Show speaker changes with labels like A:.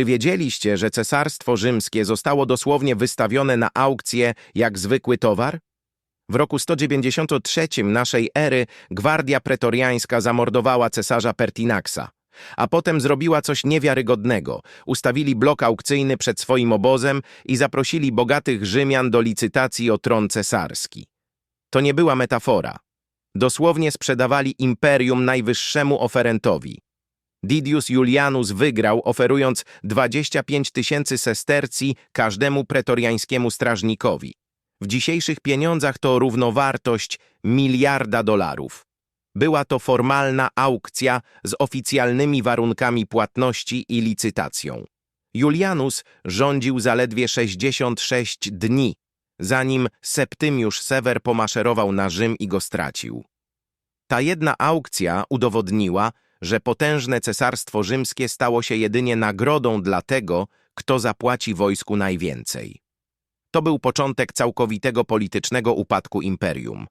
A: Czy wiedzieliście, że cesarstwo rzymskie zostało dosłownie wystawione na aukcję jak zwykły towar? W roku 193 naszej ery gwardia pretoriańska zamordowała cesarza Pertinaxa, a potem zrobiła coś niewiarygodnego. Ustawili blok aukcyjny przed swoim obozem i zaprosili bogatych Rzymian do licytacji o tron cesarski. To nie była metafora. Dosłownie sprzedawali imperium najwyższemu oferentowi. Didius Julianus wygrał, oferując 25 tysięcy sestercji każdemu pretoriańskiemu strażnikowi. W dzisiejszych pieniądzach to równowartość miliarda dolarów. Była to formalna aukcja z oficjalnymi warunkami płatności i licytacją. Julianus rządził zaledwie 66 dni, zanim Septymiusz Sewer pomaszerował na Rzym i go stracił. Ta jedna aukcja udowodniła, że potężne cesarstwo rzymskie stało się jedynie nagrodą dla tego, kto zapłaci wojsku najwięcej. To był początek całkowitego politycznego upadku imperium.